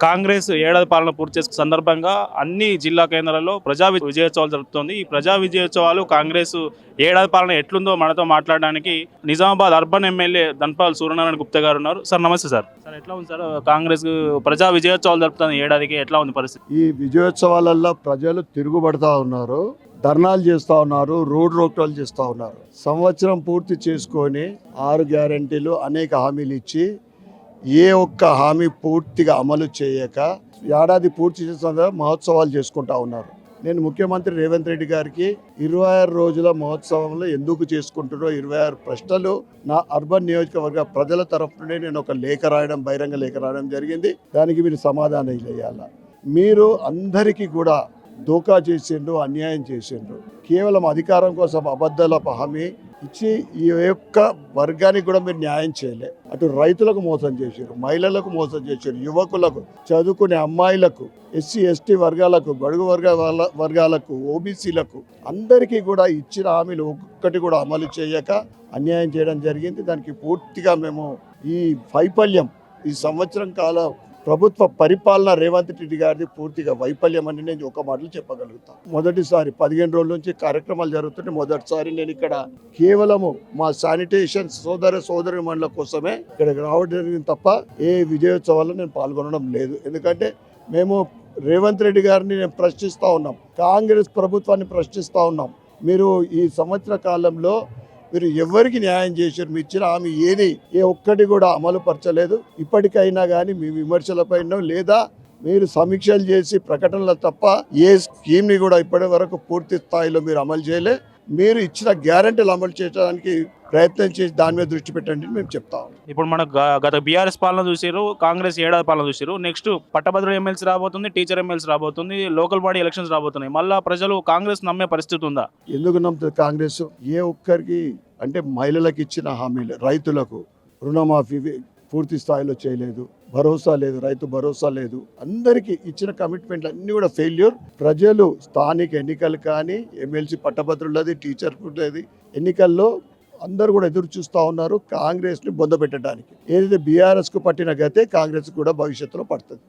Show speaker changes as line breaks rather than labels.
కాంగ్రెస్ ఏడాది పాలన పూర్తి చేసుకున్న సందర్భంగా అన్ని జిల్లా కేంద్రాల్లో ప్రజా విజయోత్సవాలు జరుపుతోంది. ఈ ప్రజా విజయోత్సవాలు కాంగ్రెస్ ఏడాది పాలన ఎట్లుందో మనతో మాట్లాడడానికి నిజామాబాద్ అర్బన్ ఎమ్మెల్యే ధన్పాల్ సూర్యనారాయణ గుప్తా గారు ఉన్నారు. సార్ నమస్తే సార్. సార్ ఎట్లా ఉంది సార్? కాంగ్రెస్ ప్రజా విజయోత్సవాలు జరుపుతుంది ఏడాదికి ఎట్లా ఉంది పరిస్థితి?
ఈ విజయోత్సవాలలో ప్రజలు తిరుగుబడతా ఉన్నారు ధర్నాలు చేస్తూ ఉన్నారు రోడ్ రోక్టాలు చేస్తూ ఉన్నారు. సంవత్సరం పూర్తి చేసుకొని ఆరు గ్యారంటీలు అనేక హామీలు ఇచ్చి ఏ ఒక్క హామీ పూర్తిగా అమలు చేయక ఏడాది పూర్తి చేసిన మహోత్సవాలు చేసుకుంటా ఉన్నారు. నేను ముఖ్యమంత్రి రేవంత్ రెడ్డి గారికి ఇరవై ఆరు రోజుల మహోత్సవంలో ఎందుకు చేసుకుంటున్నారో ఇరవై ఆరు ప్రశ్నలు నా అర్బన్ నియోజకవర్గ ప్రజల తరఫు నుండి నేను ఒక లేఖ రాయడం బహిరంగ లేఖ రాయడం జరిగింది. దానికి మీరు సమాధానం ఇవ్వాలి మీరు అందరికీ కూడా దోకా చేసిండ్రు అన్యాయం చేసిండ్రు. కేవలం అధికారం కోసం అబద్ధాల హామీ ఇచ్చి ఈ యొక్క వర్గానికి కూడా మీరు న్యాయం చేయలే. అటు రైతులకు మోసం చేశారు మహిళలకు మోసం చేశారు యువకులకు చదువుకునే అమ్మాయిలకు ఎస్సీ ఎస్టీ వర్గాలకు బడుగు వర్గ వర్గాలకు ఓబీసీలకు అందరికీ కూడా ఇచ్చిన హామీలు ఒక్కటి కూడా అమలు చేయక అన్యాయం చేయడం జరిగింది. దానికి పూర్తిగా మేము ఈ వైఫల్యం ఈ సంవత్సరం కాలం ప్రభుత్వ పరిపాలన రేవంత్ రెడ్డి గారిది పూర్తిగా వైఫల్యం అని నేను ఒక మాటలు చెప్పగలుగుతాను మొదటిసారి పదిహేను రోజుల నుంచి కార్యక్రమాలు జరుగుతుంటే మొదటిసారి నేను ఇక్కడ కేవలము మా శానిటేషన్ సోదర సోదరి మండల కోసమే ఇక్కడ రావడం జరిగింది తప్ప ఏ విజయోత్సవాల్లో నేను పాల్గొనడం లేదు. ఎందుకంటే మేము రేవంత్ రెడ్డి గారిని నేను ప్రశ్నిస్తూ ఉన్నాం. కాంగ్రెస్ ప్రభుత్వాన్ని ప్రశ్నిస్తూ ఉన్నాం. మీరు ఈ సంవత్సర కాలంలో మీరు ఎవరికి న్యాయం చేశారు మీ ఇచ్చిన హామీ ఏది ఏ ఒక్కటి కూడా అమలు పరచలేదు. ఇప్పటికైనా కానీ మీ విమర్శలపైన లేదా మీరు సమీక్షలు చేసి ప్రకటనలు తప్ప ఏ స్కీమ్ని కూడా ఇప్పటి వరకు పూర్తి స్థాయిలో మీరు అమలు చేయలే. మీరు ఇచ్చిన గ్యారంటీలు అమలు చేయడానికి ప్రయత్నం చేసి దాని మీద దృష్టి పెట్టండి మేము చెప్తా
ఇప్పుడు మనకు గత బీఆర్ఎస్ పాలన చూసారు కాంగ్రెస్ ఏడాది పాలన చూసారు నెక్స్ట్ పట్టభద్రుడు ఎమ్మెల్సీ రాబోతుంది టీచర్ ఎమ్మెల్సీ రాబోతుంది లోకల్ బాడీ ఎలక్షన్స్ రాబోతున్నాయి. మళ్ళా ప్రజలు కాంగ్రెస్ నమ్మే పరిస్థితి ఉందా?
ఎందుకు నమ్ముతుంది కాంగ్రెస్? ఏ ఒక్కరికి అంటే మహిళలకు ఇచ్చిన హామీలు రైతులకు రుణమాఫీ పూర్తి స్థాయిలో చేయలేదు. భరోసా లేదు రైతు భరోసా లేదు. అందరికీ ఇచ్చిన కమిట్మెంట్లు అన్నీ కూడా ఫెయిల్యూర్ ప్రజలు స్థానిక ఎన్నికలు కానీ ఎమ్మెల్సీ పట్టభద్రులది టీచర్ ఉండేది ఎన్నికల్లో అందరూ కూడా ఎదురు చూస్తూ ఉన్నారు కాంగ్రెస్ని బొంద పెట్టడానికి. ఏదైతే బీఆర్ఎస్కు పట్టిన గతే కాంగ్రెస్ కూడా భవిష్యత్తులో పడుతుంది.